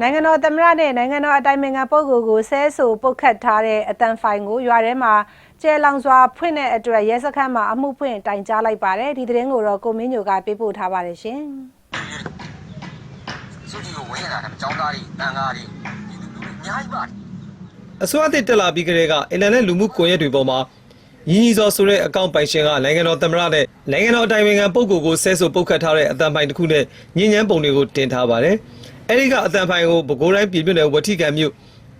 နိုင်ငံတော်သမ္မတနဲ့နိုင်ငံတော်အတိုင်ပင်ခံပုဂ္ဂိုလ်ကိုဆဲဆိုပုတ်ခတ်ထားတဲ့အတန်ဖိုင်ကိုရွာထဲမှာကျဲလောင်စွာဖွင့်တဲ့အတွက်ရဲစခန်းမှာအမှုဖွင့်တိုင်ကြားလိုက်ပါတယ်ဒီသတင်းကိုတော့ကိုမင်းညိုကပေးပို့ထားပါတယ်ရှင်စုကြည်ကိုဝင်ရတာကကျောင်းသားတွေတန်ကားတွေဒီလူတွေအများကြီးပါတယ်အစိုးရတစ်တက်လာပြီးကတည်းကအင်တာနက်လူမှုကွန်ရက်တွေပေါ်မှာညီညီစောဆိုတဲ့အကောင့်ပိုင်ရှင်ကနိုင်ငံတော်သမ္မတနဲ့နိုင်ငံတော်အတိုင်ပင်ခံပုဂ္ဂိုလ်ကိုဆဲဆိုပုတ်ခတ်ထားတဲ့အတန်ပိုင်တစ်ခုနဲ့ညဉ့်ညမ်းပုံတွေကိုတင်ထားပါတယ်။ အဲဒီကအတန်ပိုင်ကိုပဲခူးတိုင်းပြည်ပြည့်နယ်ဝတိကံမြို့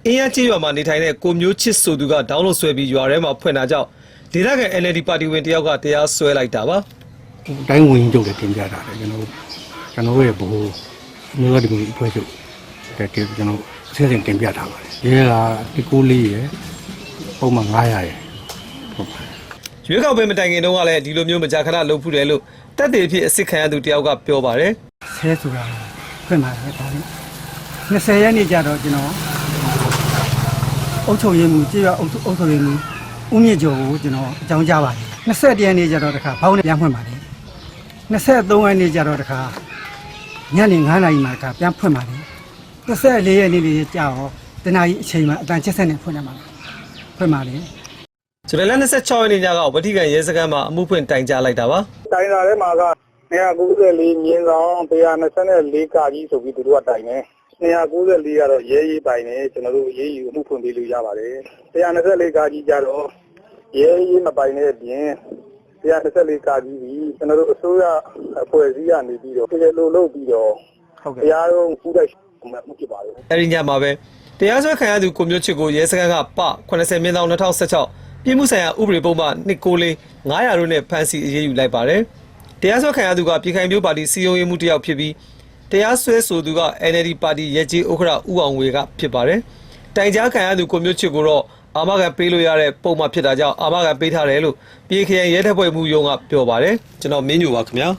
အင်းရချင်းရွာမှာနေထိုင်တဲ့ကိုမျိုးချစ်ဆိုသူကဒေါင်းလို့ဆွဲပြီးရွာထဲမှာဖွင့်တာကြောင့်ဒေသခံ NLD ပါတီဝင်တယောက်ကတရားစွဲလိုက်တာပါတိုင်းဝင်ချုပ်လည်းတင်ပြတာတယ်ကျွန်တော်ကျွန်တော်ရဲ့ဘိုးမျိုးရဒီမျိုးအဖွဲ့ချုပ်တဲ့ကျွန်တော်အစီအစဉ်တင်ပြထားပါတယ်ရဲကဒီကိုလေးရယ်ပုံမှန်900ရယ်ဟုတ်ပါ။ရွေးကောက်ပွဲမတိုင်ခင်တုန်းကလည်းဒီလိုမျိုးမကြာခဏလုပ်ဖူးတယ်လို့တက်သေးဖြစ်အစ်စ်ခံရသူတယောက်ကပြောပါတယ်။ဆဲဆိုတာ ဖွင့်ပါတယ်ဒါလေး20ရက်နေ့ကျတော့ကျွန်တော်အုပ်ချုပ်ရေးမှုကြေးရအုပ်အုပ်ချုပ်ရေးမှုဦးမြင့်ကျော်ကိုကျွန်တော်အကြောင်းကြားပါတယ်20ရက်နေ့ကျတော့တခါဘောင်းနဲ့ပြန်ဖွင့်ပါတယ်23ရက်နေ့ကျတော့တခါညနေ9နာရီမှာတခါပြန်ဖွင့်ပါတယ်24ရက်နေ့လေးကြာတော့တနာရီအချိန်မှာအတန်ချက်ဆက်နဲ့ဖွင့်ရမှာဖွင့်ပါတယ်ဇူလိုင်လ26ရက်နေ့ညကဝတိကန်ရဲစခန်းမှာအမှုဖွင့်တိုင်ကြားလိုက်တာပါတိုင်တာထဲမှာက 294မြင်းဆောင်124ကာကြီးဆိုပြီးသူတို့ကတိုင်တယ်294ကတော့ရဲရေးပိုင်တယ်ကျွန်တော်တို့ရေးယူမှုဖွင့်ပေးလို့ရပါတယ်124ကာကြီးကြတော့ရဲရေးမပိုင်တဲ့အပြင်124ကာကြီးပြီးကျွန်တော်တို့အစိုးရအဖွဲ့အစည်းကနေပြီးတော့ပြည်လို့လုပ်ပြီးတော့ဟုတ်ကဲ့တရားရုံးဥတိုက်မှုဖြစ်ပါတယ်အဲဒီညမှာပဲတရားစွဲခံရသူကိုမျိုးချစ်ကိုရဲစခန်းကပ80မြင်းဆောင်2016ပြည်မှုဆိုင်ရာဥပဒေပုံမှန်294 900တို့နဲ့ဖမ်းဆီးအရေးယူလိုက်ပါတယ် တရားစွဲခံရသူကပြည်ခိုင်မျိုးပါတီစီယုံရေးမှုတစ်ယောက်ဖြစ်ပြီးတရားစွဲဆိုသူက NLD ပါတီရဲကြီးဥက္ခရာဦးအောင်ဝေကဖြစ်ပါတယ်တိုင်ကြားခံရသူကိုမျိုးချစ်ကိုတော့အာမခံပေးလို့ရတဲ့ပုံမှန်ဖြစ်တာကြောင့်အာမခံပေးထားတယ်လို့ပြည်ခရိုင်ရဲတပ်ဖွဲ့မှုရုံးကပြောပါတယ်ကျွန်တော်မင်းညိုပါခင်ဗျာ